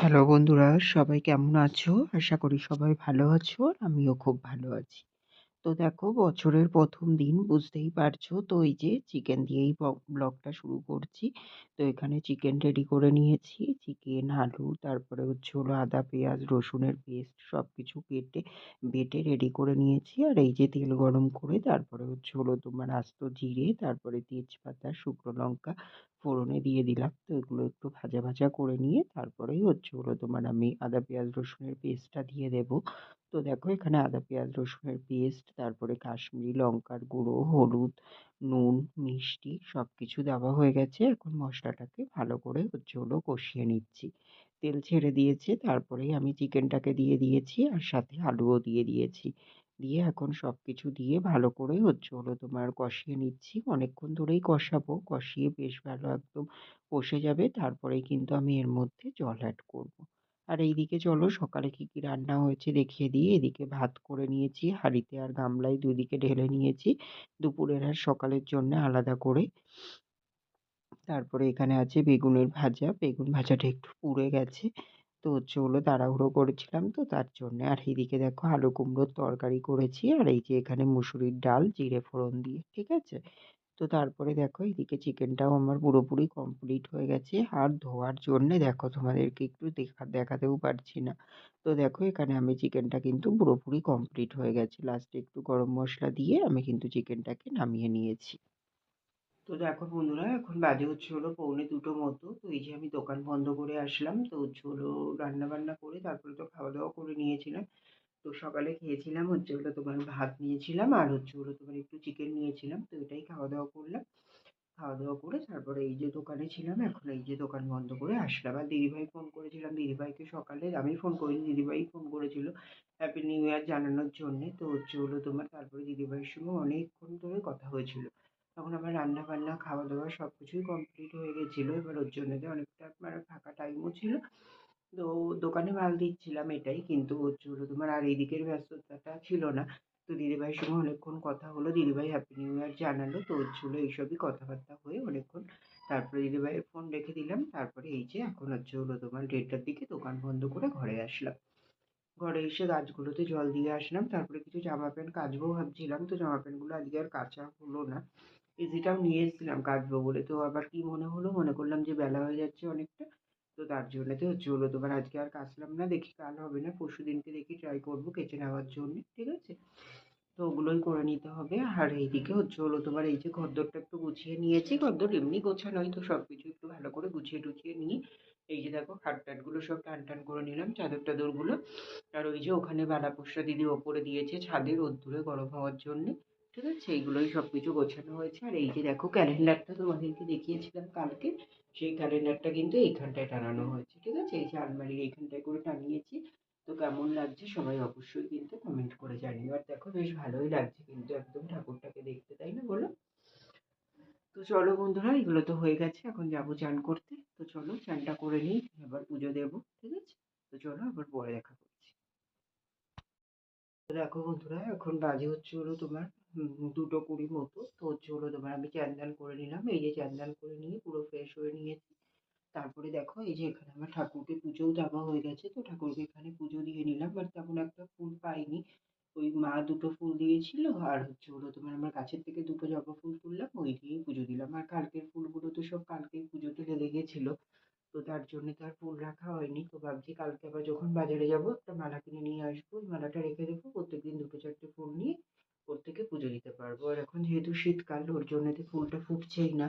Hello বন্ধুরা, সবাই কেমন আছো? আশা করি সবাই ভালো আছো। আমিও খুব ভালো আছি। তো দেখো বছরের প্রথম দিন বুঝতেই পারছ। তো এই যে চিকেন দিয়েই ব্লগটা শুরু করছি। তো এখানে চিকেন রেডি করে নিয়েছি। চিকেন, আলু তারপরে হচ্ছে হলো আদা, পেঁয়াজ, রসুনের পেস্ট সবকিছু কেটে বেটে রেডি করে নিয়েছি। আর এই যে তেল গরম করে তারপরে হচ্ছে হলো তোমার আস্ত জিরে, তারপরে তেজপাতা, শুকনো লঙ্কা ফোড়নে দিয়ে দিলাম। তো এগুলো একটু ভাজা, ভাজা করে নিয়ে তারপরেই হচ্ছে হলো তোমার আমি আদা, পেঁয়াজ, রসুনের পেস্টটা দিয়ে দেবো। তো দেখো এখানে আদা, পেঁয়াজ, রসুনের পেস্ট তারপরে কাশ্মীরি লঙ্কার গুঁড়ো, হলুদ, নুন, মিষ্টি সব কিছু দেওয়া হয়ে গেছে। এখন মশলাটাকে ভালো করে হচ্ছে হলো কষিয়ে নিচ্ছি। তেল ছেড়ে দিয়েছে তারপরেই আমি চিকেনটাকে দিয়ে দিয়েছি আর সাথে আলুও দিয়ে দিয়েছি। দিয়ে এখন সব কিছু দিয়ে ভালো করে হচ্ছে হলো তোমার কষিয়ে নিচ্ছি। অনেকক্ষণ ধরেই কষাবো। কষিয়ে বেশ ভালো একদম কষে যাবে তারপরেই কিন্তু আমি এর মধ্যে জল অ্যাড করব। আর এইদিকে চলো সকালে কী কী রান্না হয়েছে দেখিয়ে দিই। এদিকে ভাত করে নিয়েছি হাঁড়িতে আর গামলায় দুদিকে ঢেলে নিয়েছি দুপুরের আর সকালের জন্যে আলাদা করে। তারপরে এখানে আছে বেগুনের ভাজা। বেগুন ভাজাটা একটু পুড়ে গেছে। তো হচ্ছে হলো তাড়াহুড়ো করেছিলাম তো তার জন্যে। আর এইদিকে দেখো আলু কুমড়োর তরকারি করেছি আর এই যে এখানে মুসুরির ডাল জিরে ফোড়ন দিয়ে। ঠিক আছে? তো তারপরে দেখো এদিকে চিকেনটাও আমার পুরোপুরি কমপ্লিট হয়ে গেছে। আর ধোয়ার জন্যে দেখো তোমাদেরকে একটু দেখা, দেখাতেও পারছি না। তো দেখো এখানে আমি চিকেনটা কিন্তু পুরোপুরি কমপ্লিট হয়ে গেছে। লাস্টে একটু গরম মশলা দিয়ে আমি কিন্তু চিকেনটাকে নামিয়ে নিয়েছি। তো দেখো বন্ধুরা, এখন বাজে হচ্ছে হলো পৌনে দুটো মতো। তো এই যে আমি দোকান বন্ধ করে আসলাম। তো হচ্ছে হলো রান্না বান্না করে তারপরে তো খাওয়া দাওয়া করে নিয়েছিলাম। তো সকালে খেয়েছিলাম, হচ্ছে হলো তোমার ভাত নিয়েছিলাম আর হচ্ছে হলো তোমার একটু চিকেন নিয়েছিলাম। তো এটাই খাওয়া দাওয়া করলাম। খাওয়া দাওয়া করে তারপরে এই যে দোকানে ছিলাম, এখন এই যে দোকান বন্ধ করে আসলাম। আর দিদিভাই ফোন করেছিলাম, দিদিভাইকে সকালে আমি ফোন করিনি, দিদিভাই ফোন করেছিল হ্যাপি নিউ ইয়ার জানানোর জন্যে। তো হচ্ছে হলো তোমার তারপরে দিদিভাইয়ের সঙ্গে অনেকক্ষণ ধরে কথা হয়েছিল। তখন আমার রান্না বান্না, খাওয়া দাওয়া সব কিছুই কমপ্লিট হয়ে গেছিল। এবার ওর জন্য অনেকটা মানে ফাঁকা টাইমও ছিল। তো দোকানে মাল দিচ্ছিলাম এটাই, কিন্তু হচ্ছে হলো তোমার আর এদিকের ব্যস্ততাটা ছিল না। তো দিদিভাইয়ের সঙ্গে অনেকক্ষণ কথা হলো, দিদিভাই হ্যাপি নিউ ইয়ার জানালো, তো হচ্ছিল এইসবই কথাবার্তা হয়ে অনেকক্ষণ তারপরে দিদিভাইয়ের ফোন রেখে দিলাম, তারপরে এই যে এখন হচ্ছে হলো তোমার দেড়টার দিকে দোকান বন্ধ করে ঘরে আসলাম। ঘরে এসে গাছগুলোতে জল দিয়ে আসলাম, তারপরে কিছু জামা প্যান্ট কাচবো ভাবছিলাম, তো জামা প্যান্টগুলো আজকে আর কাচা হলো না। ইজিটাও নিয়ে এসেছিলাম কাচবো বলে, তো আবার কি মনে হলো? মনে করলাম যে বেলা হয়ে যাচ্ছে অনেকটা তো তার জন্যতে হচ্ছে হলো তোমার আজকে আর কাচলাম না, দেখি কাল হবে না, পরশু দিনকে দেখি ট্রাই করব কেচে নেওয়ার জন্য, ঠিক আছে? তো ওগুলোই করে নিতে হবে। আর এইদিকে হচ্ছে হলো তোমার এই যে ঘরদোরটা একটু গুছিয়ে নিয়েছি, ঘরদোর এমনি গোছানোই তো সব কিছু একটু ভালো করে গুছিয়ে টুছিয়ে নিয়ে, এই যে দেখো খাট টাটগুলো সব টান টান করে নিলাম চাদর টাদরগুলো। আর ওই যে ওখানে বালাপোষটা দিদি ওপরে দিয়েছে ছাদের রোদ্দুরে গরম হওয়ার জন্যে। ঠিক আছে? এইগুলোই সব কিছু গোছানো হয়েছে। আর এই যে দেখো, ক্যালেন্ডারটা তোমাদেরকে দেখিয়েছিলাম কালকে। সেই ক্যালেন্ডারটা কিন্তু এইখানটায় টানানো হয়েছে, ঠিক আছে? এই যে আলমারির এইখানটায় করে টানিয়েছি তো কেমন লাগছে সবাই অবশ্যই কিন্তু কমেন্ট করে জানিও। আর দেখো, বেশ ভালোই লাগছে কিন্তু একদম ঠাকুরটাকে দেখতে, তাই না বলো? তো চলো বন্ধুরা, এগুলো তো হয়ে গেছে। এখন যাব চান করতে। তো চলো, চানটা করে নিই, এবার পুজো দেবো, ঠিক আছে? তো চলো, আবার পরে দেখা দেখো বন্ধুরা, এখন বাজে হচ্ছে হলো তোমার দুটো কুড়ি মতো। তো হচ্ছে হলো তোমার আমি চান দান করে নিলাম। এই যে চান দান করে নিয়ে পুরো ফ্রেশ হয়ে নিয়েছি। তারপরে দেখো এই যে এখানে আমার ঠাকুরকে পুজোও দেওয়া হয়ে গেছে। তো ঠাকুরকে এখানে পুজো দিয়ে নিলাম। আর তেমন একটা ফুল পাইনি। ওই মা দুটো ফুল দিয়েছিল। আর হচ্ছে হলো তোমার আমার গাছের থেকে দুটো জবা ফুল তুললাম। ওই দিয়েই পুজো দিলাম। আর কালকের ফুলগুলো তো সব কালকেই পুজোতে লেগেছিলো তো তার জন্য তো আর ফুল রাখা হয়নি। তো ভাবছি কালকে আবার যখন বাজারে যাব একটা মালা কিনে নিয়ে আসব। ওই মালাটা রেখে দেবো। প্রত্যেকদিন দুটো চারটে ফুল নিয়ে প্রত্যেকে পুজো দিতে পারব। আর এখন যেহেতু শীতকাল, ওর জন্যতে ফুলটা ফুটছেই না।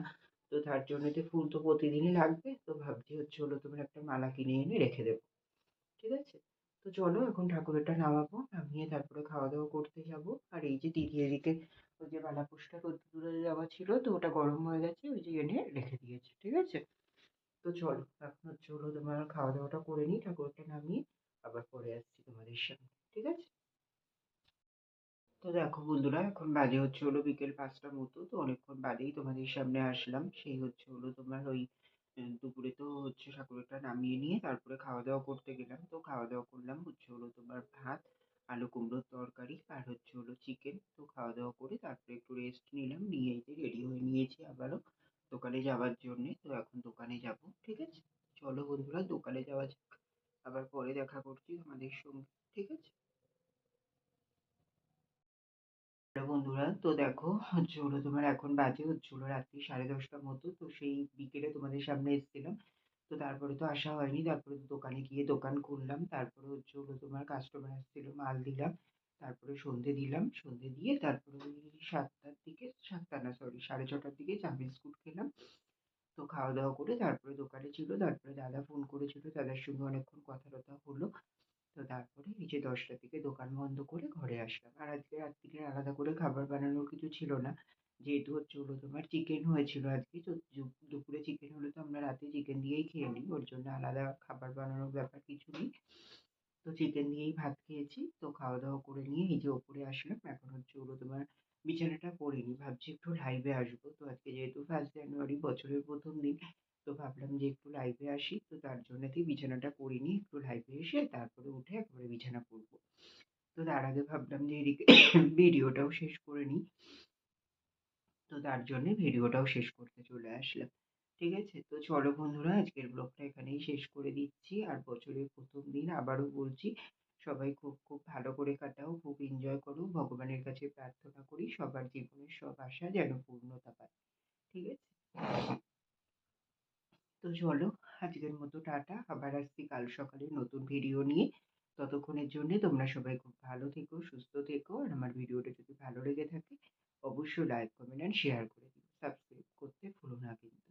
তো তার জন্যতে ফুল তো প্রতিদিনই লাগবে। তো ভাবছি হচ্ছে হলো তোমার একটা মালা কিনে এনে রেখে দেবো। ঠিক আছে? তো চলো এখন ঠাকুরেরটা নামাবো, নামিয়ে তারপরে খাওয়া দাওয়া করতে যাব। আর এই যে দিদি এদিকে ওই যে বালাপোষটা রোদ্দুরে দেওয়া ছিল, তো ওটা গরম হয়ে গেছে, ওই যে এনে রেখে দিয়েছে। ঠিক আছে? চলো, এখন হচ্ছে হলো তোমার খাওয়া দাওয়াটা করে নিই ঠাকুরটা নামিয়ে আবার পরে আসছি তোমাদের সামনে, ঠিক আছে? তো দেখো বন্ধুরা, এখন বাজে হচ্ছে হলো বিকেল পাঁচটা মতো, তো অনেকক্ষণ বাদেই তোমাদের সামনে আসলাম। সেই হচ্ছে হলো তোমার ওই দুপুরে তো হচ্ছে ঠাকুরটা নামিয়ে নিয়ে তারপরে খাওয়া দাওয়া করতে গেলাম। তো খাওয়া দাওয়া করলাম হচ্ছে হলো তোমার ভাত, আলু কুমড়োর তরকারি আর হচ্ছে হলো চিকেন তো খাওয়া দাওয়া করে তারপরে একটু রেস্ট নিলাম, নিয়ে এই রেডি হয়ে নিয়েছি আবারও। দোকানে যাওয়ার জন্যে, তো এখন দোকানে যাব, ঠিক আছে? চলো বন্ধুরা, দোকানে যাওয়া যাক। আবার পরে দেখা করছি তোমাদের সঙ্গে, ঠিক আছে? বন্ধুরা, তো দেখো হলো তোমার এখন বাজে হচ্ছে রাত্রি সাড়ে দশটার মতো, তো সেই বিকেলে তোমাদের সামনে এসেছিলাম। তো তারপরে তো আসা হয়নি, তারপরে দোকানে গিয়ে দোকান খুললাম, তারপরে হচ্ছে হলো তোমার কাস্টমার আসছিল, মাল দিলাম। তারপরে সন্ধে দিলাম। সন্ধে দিয়ে তারপরে ওই সাতটার দিকে, সাতটা না সরি সাড়ে ছটার দিকে চা বিস্কুট খেলাম। তো খাওয়া দাওয়া করে তারপরে দোকানে ছিল, তারপরে দাদা ফোন করেছিল, দাদার সঙ্গে অনেকক্ষণ কথা টথা হলো। তো তারপরে নিজে দশটার দিকে দোকান বন্ধ করে ঘরে আসলাম। আর আজকে রাত্রিরে আলাদা করে খাবার বানানোর কিছু ছিল না। যেহেতু হচ্ছে হলো তোমার চিকেন হয়েছিল আজকে, তো দুপুরে চিকেন হলে তো আমরা রাতে চিকেন দিয়েই খেয়ে নিই। ওর জন্য আলাদা খাবার বানানোর ব্যাপার কিছু নেই। তো চিকেন দিয়েই ভাত খেয়েছি। তো খাওয়া দাওয়া করে নিয়ে এই যে ওপরে আসলাম, এখন হচ্ছে হলো তোমার বিছানাটা করিনি ভাবছি একটু লাইভে আসব। তো আজকে যেহেতু ফার্স্ট জানুয়ারি বছরের প্রথম দিন, তো ভাবলাম যে একটু লাইভে আসি। তো তার জন্য জন্যতেই বিছানাটা করিনি একটু লাইভে এসে তারপরে উঠে একবারে বিছানা করব তো তার আগে ভাবলাম যে এদিকে ভিডিওটাও শেষ করে নিই। তো তার জন্যে ভিডিওটাও শেষ করতে চলে আসলাম। ঠিক আছে? তো চলো বন্ধুরা, আজকের ব্লগটা এখানেই শেষ করে দিচ্ছি। আর বছরের প্রথম দিন আবারও বলছি, সবাই খুব খুব ভালো করে কাটাও, খুব এনজয় করো, ভগবানের কাছে প্রার্থনা করি, সবার জীবনের সব আশা যেন পূর্ণতা পায়। ঠিক আছে? তো চলো, আজকের মতো টাটা। আবার আসছি কাল সকালে নতুন ভিডিও নিয়ে। ততক্ষণের জন্যে তোমরা সবাই খুব ভালো থেকো, সুস্থ থেকো। আর আমার ভিডিওটা যদি ভালো লেগে থাকে, অবশ্যই লাইক কমেন্ট অ্যান্ড শেয়ার করে দিও। সাবস্ক্রাইব করতে ভুলো না কিন্তু।